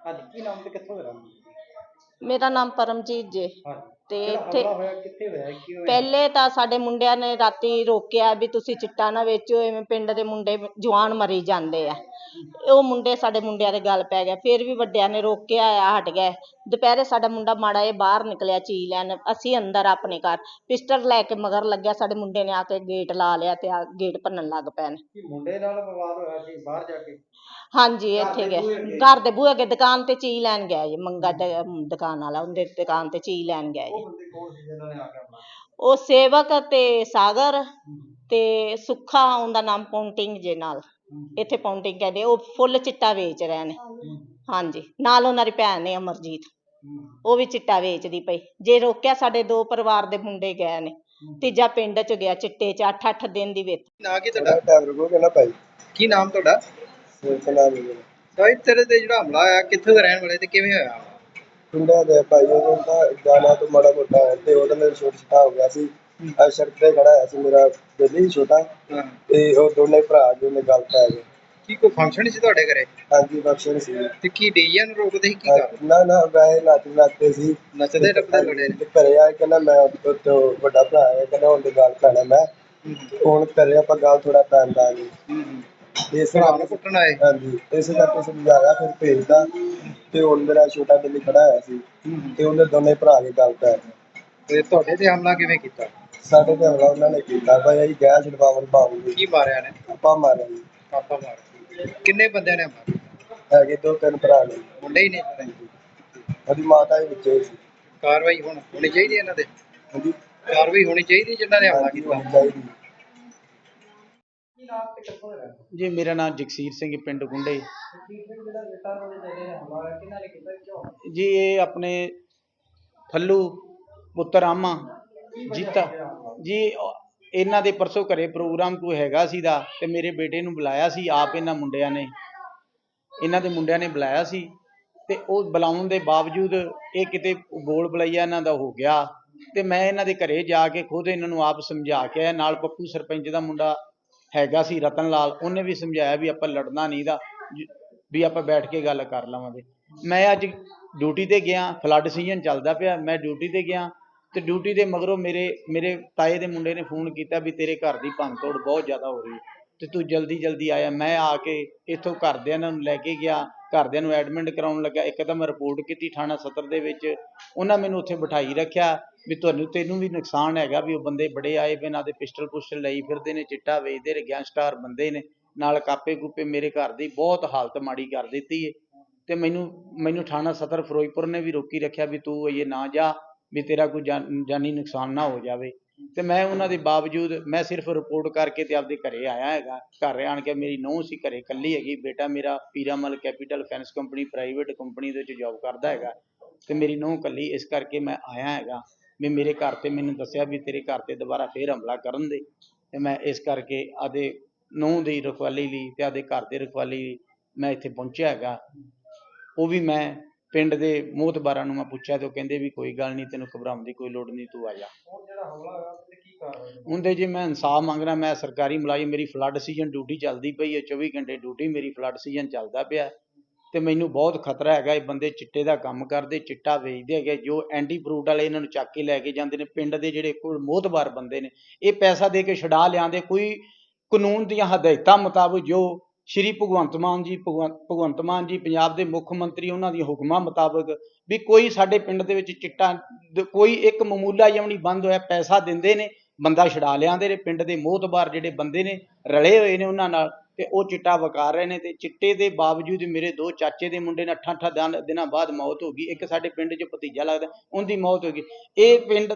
ਹਾਂਜੀ ਕੀ ਨਾਮ ਤੇ ਕਿੱਥੋਂ ਦਾ ਰਹਿਣ ਵਾਲੇ? ਮੇਰਾ ਨਾਮ ਪਰਮਜੀਤ ਜੇ ਤੇ ਇੱਥੇ ਹਮਲਾ ਹੋਇਆ ਕਿੱਥੇ ਹੋਇਆ ਕੀ ਹੋਇਆ? ਪਹਿਲੇ ਤਾਂ ਸਾਡੇ ਮੁੰਡਿਆਂ ਨੇ ਰਾਤੀ ਰੋਕਿਆ ਵੀ ਤੁਸੀਂ ਚਿੱਟਾ ਨਾ ਵੇਚੋ ਐਵੇਂ ਪਿੰਡ ਦੇ ਮੁੰਡੇ ਜਵਾਨ ਮਰੀ ਜਾਂਦੇ ਆ। ਉਹ ਮੁੰਡੇ ਸਾਡੇ ਮੁੰਡਿਆਂ ਦੇ ਗੱਲ ਪੈ ਗਏ ਫਿਰ ਵੀ ਵੱਡਿਆਂ ਨੇ ਰੋਕਿਆ ਆ ਹਟ ਗਏ। ਦੁਪਹਿਰੇ ਸਾਡਾ ਮੁੰਡਾ ਮਾੜਾ ਇਹ ਬਾਹਰ ਨਿਕਲਿਆ ਚੀ ਲੈਣ ਅਸੀਂ ਅੰਦਰ ਆਪਣੇ ਘਰ। ਪਿਸਟਲ ਲੈ ਕੇ ਮਗਰ ਲੱਗਿਆ ਸਾਡੇ ਮੁੰਡੇ ਨੇ ਆ ਕੇ ਗੇਟ ਲਾ ਲਿਆ ਤੇ ਆ ਗੇਟ ਭੰਨਣ ਲੱਗ ਪਏ ਨੇ। ਕੀ ਮੁੰਡੇ ਨਾਲ ਵਿਵਾਦ ਹੋਇਆ ਸੀ ਬਾਹਰ ਜਾ ਕੇ? ਹਾਂਜੀ ਇੱਥੇ ਗਏ? ਘਰ ਦੇ ਬੂਹੇ ਅੱਗੇ ਦੁਕਾਨ ਤੇ ਚੀ ਲੈਣ ਗਿਆ ਜੀ ਮੰਗਾ ਦੁਕਾਨ ਵਾਲਾ ਉਹਦੇ ਦੁਕਾਨ ਤੇ ਚੀ ਲੈਣ ਗਿਆ ਜੀ। ਉਹ ਬੰਦੇ ਕੌਣ ਸੀ ਜਿਨ੍ਹਾਂ ਨੇ ਆ ਕੇ ਹਮਲਾ ਉਹ ਸੇਵਕ ਤੇ ਸਾਗਰ ਤੇ ਸੁੱਖਾ ਉਹਦਾ ਨਾਮ ਪੌਂਟਿੰਗ ਜੇ ਨਾਲ। ਇੱਥੇ ਪੌਂਟਿੰਗ ਕਹਿੰਦੇ ਉਹ ਫੁੱਲ ਚਿੱਟਾ ਵੇਚ ਰਹੇ ਨੇ। ਹਾਂਜੀ ਨਾਲ ਉਹਨਾਂ ਦੀ ਭੈਣ ਨੇ ਅਮਰਜੀਤ। ਉਹ ਵੀ ਚਿੱਟਾ ਵੇਚਦੀ ਪਈ। ਜੇ ਰੋਕਿਆ ਸਾਡੇ ਦੋ ਪਰਿਵਾਰ ਦੇ ਮੁੰਡੇ ਗਏ ਨੇ। ਤੀਜਾ ਪਿੰਡ ਚ ਗਿਆ ਚਿੱਟੇ ਚ 8-8 ਦਿਨ ਦੀ ਵੇਤ। ਨਾ ਕੀ ਤੁਹਾਡਾ? ਡਰਾਈਵਰ ਕੋਲ ਕਹਿੰਦਾ ਭਾਈ। ਕੀ ਨਾਮ ਤੁਹਾਡਾ? ਸਾਹਿਬ ਤੇਰੇ ਤੇ ਜਿਹੜਾ ਹਮਲਾ ਹੋਇਆ ਕਿੱਥੋਂ ਦਾ ਰਹਿਣ ਵਾਲੇ ਤੇ ਕਿਵੇਂ ਹੋਇਆ? ਪਿੰਡਾਂ ਦੇ ਭਾਈ ਉਹ ਤਾਂ ਗਾਣਾ ਤੋਂ ਮਾੜਾ ਮੋਟਾ ਹੈ ਤੇ ਉਹਦਾ ਮੇਰੇ ਛੋਟਾ ਛੋਟਾ ਹੋ ਗਿਆ ਸੀ। ਆ ਸੜਕ ਤੇ ਖੜਾ ਹੋਇਆ ਸੀ ਮੇਰਾ ਬੇਲੀ ਛੋਟਾ। ਤੇ ਉਹ ਦੋਨੇ ਭਰਾ ਜੋ ਨੇ ਗੱਲ ਪੈ ਗਏ। ਕੀ ਕੋਈ ਫੰਕਸ਼ਨ ਸੀ ਤੁਹਾਡੇ ਘਰੇ? ਹਾਂਜੀ ਬਖਸ਼ਣ ਸੀ। ਤੇ ਕੀ ਡੀਜੇ ਨੂੰ ਰੋਕਦੇ ਸੀ ਕੀ ਕਰ ਨਾ ਨਾ ਵੈਸੇ ਨਾਚ ਨਾਚਦੇ ਸੀ। ਨੱਚਦੇ ਟੱਪਦੇ ਲੜੇ ਤੇ ਘਰੇ ਆ ਕੇ ਕਹਿੰਦਾ ਮੈਂ ਉਹ ਤੋਂ ਵੱਡਾ ਭਰਾ ਹੈ ਕਹਿੰਦਾ ਹੁਣ ਗੱਲ ਪੈਣਾ ਮੈਂ। ਹੁਣ ਘਰੇ ਆਪਾਂ ਗੱਲ ਥੋੜਾ ਪੈਂਦਾ ਨਹੀਂ। ਇਸ ਨੂੰ ਕੁੱਟਣ ਆਏ। ਹਾਂਜੀ ਇਸੇ ਕਰਕੇ ਸਮਝਾਇਆ ਫਿਰ ਭੇਜਦਾ ਤੇ ਹੁਣ ਮੇਰਾ ਛੋਟਾ ਬਿੱਲੀ ਖੜਾ ਹੋਇਆ ਸੀ। ਤੇ ਉਹਦੇ ਦੋਨੇ ਭਰਾ ਕੇ ਗੱਲ ਪੈ ਗਏ ਤੇ ਤੁਹਾਡੇ ਤੇ ਹਮਲਾ ਕਿਵੇਂ ਕੀਤਾ? ਸਾਡੇ ਤੇ ਹਮਲਾ ਉਹਨਾਂ ਨੇ ਕੀਤਾ। ਭਾਈ ਅਸੀਂ ਗੈਸ ਛਡਵਾਉਣ ਪਾਉਂਗੇ ਕੀ ਮਾਰਿਆ ਨੇ? ਆਪਾਂ ਮਾਰਿਆ ਜੀ। ਪਾਪਾ ਮਾਰ ਕਿੰਨੇ ਬੰਦਿਆਂ ਨੇ ਮਾਰਿਆ? ਹੈਗੇ ਦੋ ਤਿੰਨ ਭਰਾ ਨੇ। ਮੁੰਡੇ ਹੀ ਨੇ ਉਹਦੀ ਮਾਤਾ ਵੀ ਵਿੱਚੇ ਸੀ। ਕਾਰਵਾਈ ਹੁਣ ਹੋਣੀ ਚਾਹੀਦੀ ਹੈ ਇਹਨਾਂ ਤੇ? ਹਾਂਜੀ। ਕਾਰਵਾਈ ਹੋਣੀ ਚਾਹੀਦੀ ਜਿਨ੍ਹਾਂ ਨੇ ਹਮਲਾ ਕੀਤਾ। ਨਾਮ ਤੇ ਕਿੱਥੋਂ ਦਾ ਰਹਿਣ ਜੀ ਮੇਰਾ ਨਾਮ ਜਗਸੀਰ ਸਿੰਘ ਪਿੰਡ ਗੁੰਡੇ। ਜਿਹੜਾ ਬੇਟਾ ਉਹਦੇ ਜਿਹੜੇ ਹਮਲਾ ਹੋਇਆ ਕਿਹਨਾਂ ਨੇ ਕੀਤਾ ਕਿਉਂ? ਜੀ ਇਹ ਆਪਣੇ ਫੱਲੂ ਪੁੱਤਰ ਆਮਾ ਜੀਤਾ। ਜੀ ਉਹ- ਇਹਨਾਂ ਦੇ ਪਰਸੋਂ ਘਰੇ ਪ੍ਰੋਗਰਾਮ ਕੋਈ ਹੈਗਾ ਸੀ ਦਾ ਤੇ ਮੇਰੇ ਬੇਟੇ ਨੂੰ ਬੁਲਾਇਆ ਸੀ ਆਪ ਇਹਨਾਂ ਮੁੰਡਿਆਂ ਨੇ। ਇਹਨਾਂ ਦੇ ਮੁੰਡਿਆਂ ਨੇ ਬੁਲਾਇਆ ਸੀ ਤੇ ਉਹ ਬੁਲਾਉਣ ਦੇ ਬਾਵਜੂਦ ਇਹ ਕਿਤੇ ਬੋਲ ਬਲਈਆ ਇਹਨਾਂ ਦਾ ਹੋ ਗਿਆ ਤੇ ਮੈਂ ਇਹਨਾਂ ਦੇ ਘਰੇ ਜਾ ਕੇ ਖੁਦ ਇਹਨਾਂ ਨੂੰ ਆਪ ਸਮਝਾ ਕੇ ਆਇਆ ਨਾਲ ਪੱਪੂ ਸਰਪੰਚ ਦਾ ਮੁੰਡਾ ਹੈਗਾ ਸੀ ਰਤਨ ਲਾਲ, ਉਹਨੇ ਵੀ ਸਮਝਾਇਆ ਵੀ ਆਪਾਂ ਲੜਨਾ ਨਹੀਂ ਦਾ ਵੀ ਆਪਾਂ ਬੈਠ ਕੇ ਗੱਲ ਕਰ ਲਵਾਂਗੇ। ਮੈਂ ਅੱਜ ਡਿਊਟੀ ਤੇ ਗਿਆ ਫਲੱਡ ਸੀਜ਼ਨ ਚੱਲਦਾ ਪਿਆ, ਮੈਂ ਡਿਊਟੀ ਤੇ ਗਿਆ ਤੇ ਡਿਊਟੀ ਦੇ ਮਗਰੋਂ ਮੇਰੇ ਮੇਰੇ ਤਾਏ ਦੇ ਮੁੰਡੇ ਨੇ ਫੋਨ ਕੀਤਾ ਵੀ ਤੇਰੇ ਘਰ ਦੀ ਭੰਨਤੋੜ ਬਹੁਤ ਜ਼ਿਆਦਾ ਹੋ ਰਹੀ ਹੈ ਤੇ ਤੂੰ ਜਲਦੀ ਜਲਦੀ ਆਇਆ। ਮੈਂ ਆ ਕੇ ਇੱਥੋਂ ਘਰਦਿਆਂ ਨੂੰ ਲੈ ਕੇ ਗਿਆ, ਘਰਦਿਆਂ ਨੂੰ ਐਡਮਿਟ ਕਰਾਉਣ ਲੱਗਾ। ਇੱਕ ਤਾਂ ਮੈਂ ਰਿਪੋਰਟ ਕੀਤੀ ਥਾਣਾ ਸਦਰ ਦੇ ਵਿੱਚ, ਉਹਨਾਂ ਮੈਨੂੰ ਉੱਥੇ ਬਿਠਾਈ ਰੱਖਿਆ। ਵੀ ਤੁਹਾਨੂੰ ਤੈਨੂੰ ਵੀ ਨੁਕਸਾਨ ਹੈਗਾ ਵੀ ਉਹ ਬੰਦੇ ਬੜੇ ਆਏ ਵੇ ਨਾਲ ਦੇ ਪਿਸਟਲ ਪੁਸਟਲ ਲਈ ਫਿਰਦੇ ਨੇ, ਚਿੱਟਾ ਵੇਚਦੇ ਨੇ, ਗੈਂਗਸਟਰ ਬੰਦੇ ਨੇ, ਨਾਲ ਕਾਪੇ ਕੂਪੇ ਮੇਰੇ ਘਰ ਦੀ ਬਹੁਤ ਹਾਲਤ ਮਾੜੀ ਕਰ ਦਿੱਤੀ ਏ। ਤੇ ਮੈਨੂੰ ਮੈਨੂੰ ਥਾਣਾ ਸਦਰ ਫਿਰੋਜ਼ਪੁਰ ਨੇ ਵੀ ਰੋਕੀ ਰੱਖਿਆ ਵੀ ਤੂੰ ਇਹ ਨਾ ਜਾ, ਵੀ ਤੇਰਾ ਕੋਈ ਜਾਨ- ਜਾਨੀ ਨੁਕਸਾਨ ਨਾ ਹੋ ਜਾਵੇ। ਤੇ ਮੈਂ ਉਹਨਾਂ ਦੇ ਬਾਵਜੂਦ, ਮੈਂ ਸਿਰਫ ਰਿਪੋਰਟ ਕਰਕੇ ਤੇ ਆਪਦੇ ਘਰੇ ਆਇਆ ਹੈਗਾ, ਘਰ ਆਣ ਕੇ ਮੇਰੀ ਨੂੰਹ ਸੀ ਘਰੇ ਇਕੱਲੀ ਹੈਗੀ, ਬੇਟਾ ਮੇਰਾ Piramal capital finance company private company ਦੇ ਵਿੱਚ ਜੌਬ ਕਰਦਾ ਹੈਗਾ। ਤੇ ਮੇਰੀ ਨੂੰਹ ਇਕੱਲੀ, ਇਸ ਕਰਕੇ ਮੈਂ ਆਇਆ ਹੈਗਾ। ਵੀ ਮੇਰੇ ਘਰ ਤੇ ਮੈਨੂੰ ਦੱਸਿਆ ਵੀ ਤੇਰੇ ਘਰ ਤੇ ਦੁਬਾਰਾ ਫੇਰ ਹਮਲਾ ਕਰਨ ਦੇ। ਤੇ ਮੈਂ ਇਸ ਕਰਕੇ ਆਦੇ ਨੂੰਹ ਦੀ ਰਖਵਾਲੀ ਲਈ ਤੇ ਆਦੇ ਘਰ ਦੇ ਰਖਵਾਲੀ ਲਈ ਮੈਂ ਇੱਥੇ ਪਹੁੰਚਿਆ ਹੈਗਾ। ਉਹ ਵੀ ਮੈਂ ਪਿੰਡ ਦੇ ਮੋਹਤਬਾਰਾਂ ਨੂੰ ਮੈਂ ਪੁੱਛਿਆ ਤੇ ਉਹ ਕਹਿੰਦੇ ਵੀ ਕੋਈ ਗੱਲ ਨਹੀਂ ਤੈਨੂੰ ਘਬਰਾਉਣ ਦੀ ਕੋਈ ਲੋੜ ਨਹੀਂ ਤੂੰ ਆ ਜਾ। ਹੁੰਦੇ ਜੇ ਮੈਂ ਇਨਸਾਫ ਮੰਗਣਾ ਮੈਂ ਸਰਕਾਰੀ ਮੁਲਾਜ਼ਮ ਮੇਰੀ ਫਲੱਡ ਸੀਜ਼ਨ ਡਿਊਟੀ ਚੱਲਦੀ ਪਈ ਹੈ 24 ਘੰਟੇ ਡਿਊਟੀ ਮੇਰੀ ਫਲੱਡ ਸੀਜ਼ਨ ਚੱਲਦਾ ਪਿਆ। ਤੇ ਮੈਨੂੰ ਬਹੁਤ ਖਤਰਾ ਹੈਗਾ ਇਹ ਬੰਦੇ ਚਿੱਟੇ ਦਾ ਕੰਮ ਕਰਦੇ, ਚਿੱਟਾ ਵੇਚਦੇ ਹੈਗੇ, ਜੋ ਐਂਟੀ ਫਰੂਟ ਵਾਲੇ ਇਹਨਾਂ ਨੂੰ ਚੱਕ ਕੇ ਲੈ ਕੇ ਜਾਂਦੇ ਨੇ, ਪਿੰਡ ਦੇ ਜਿਹੜੇ ਕੋਈ ਮੋਹਤਬਾਰ ਬੰਦੇ ਨੇ, ਇਹ ਪੈਸਾ ਦੇ ਕੇ ਛਡਾ ਲਿਆਂਦੇ, ਕੋਈ ਕਾਨੂੰਨ ਦੀਆਂ ਹਦਾਇਤਾਂ ਮੁਤਾਬਕ ਜੋ ਸ਼੍ਰੀ ਭਗਵੰਤ ਮਾਨ ਜੀ ਭਗਵੰਤ ਭਗਵੰਤ ਮਾਨ ਜੀ, ਪੰਜਾਬ ਦੇ ਮੁੱਖ ਮੰਤਰੀ ਉਹਨਾਂ ਦੀਆਂ ਹੁਕਮਾਂ ਮੁਤਾਬਕ ਵੀ ਕੋਈ ਸਾਡੇ ਪਿੰਡ ਦੇ ਵਿੱਚ ਚਿੱਟਾ ਕੋਈ ਇੱਕ ਮਾਮੂਲਾ ਜਿਹਾ ਬੰਦ ਹੋਇਆ, ਪੈਸਾ ਦਿੰਦੇ ਨੇ, ਬੰਦਾ ਛਡਾ ਲਿਆਂਦੇ ਨੇ, ਪਿੰਡ ਦੇ ਮੋਹਤਬਾਰ ਜਿਹੜੇ ਬੰਦੇ ਨੇ, ਰਲੇ ਹੋਏ ਨੇ ਉਹਨਾਂ ਨਾਲ ਤੇ ਉਹ ਚਿੱਟਾ ਵਕਾਰ ਰਹੇ ਨੇ ਤੇ ਚਿੱਟੇ ਦੇ ਬਾਵਜੂਦ ਮੇਰੇ ਦੋ ਚਾਚੇ ਦੇ ਮੁੰਡੇ ਨੇ ਅੱਠਾਂ ਅੱਠਾਂ ਦਿਨ- ਦਿਨਾਂ ਬਾਅਦ ਮੌਤ ਹੋ ਗਈ। ਇੱਕ ਸਾਡੇ ਪਿੰਡ 'ਚ ਭਤੀਜਾ ਲੱਗਦਾ, ਉਹਦੀ ਮੌਤ ਹੋ ਗਈ। ਇਹ ਪਿੰਡ